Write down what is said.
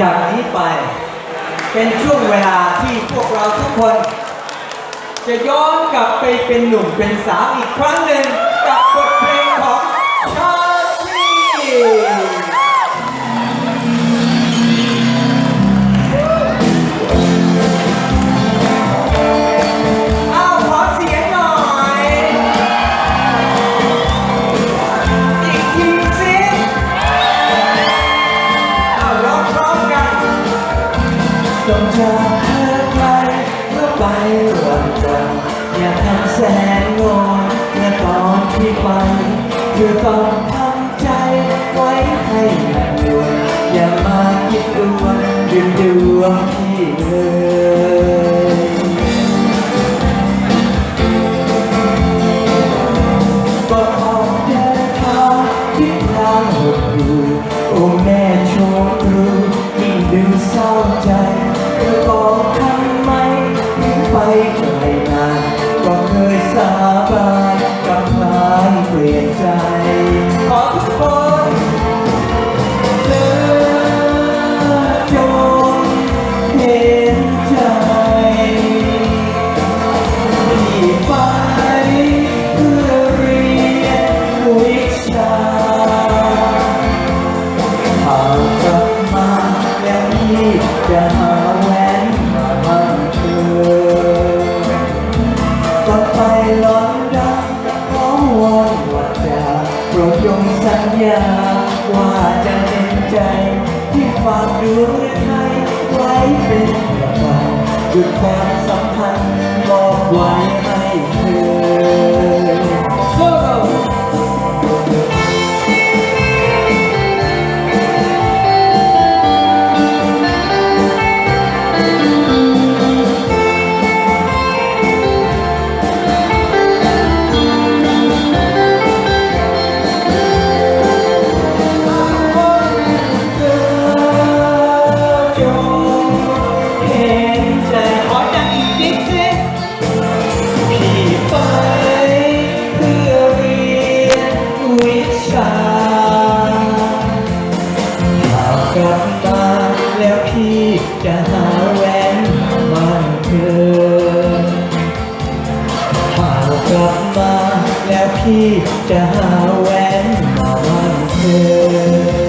จากนี้ไป เป็นช่วงเวลาที่พวกเราทุกคน จะย้อนกลับไปเป็นหนุ่มเป็นสาวอีกครั้งหนึ่ง จงจะเธอไกลเมื่อไปวันจันทร์อย่าทำแสนงงเมื่อตอนที่ไปคือต้องทำใจไว้ให้แน่นวนอย่ามาคิดดวงดึงดวงที่เลยก็ออกเดินทางทิศทางหดหู่โอ้แม่ชครู้ยิ่งดูเศร้าใจ แล้วพี่จะหาแหวนมามั่นเธอก็ไปลอนดอนขอวอนว่าจะโปรดจงสัญญา ว่าจะเต็มใจ ที่ฝากดวงใจไว้เป็นประกันหยุดความสัมพันธ์บอกไว้ บมา แล้วพี่จะหาแหวนมาวันเธอ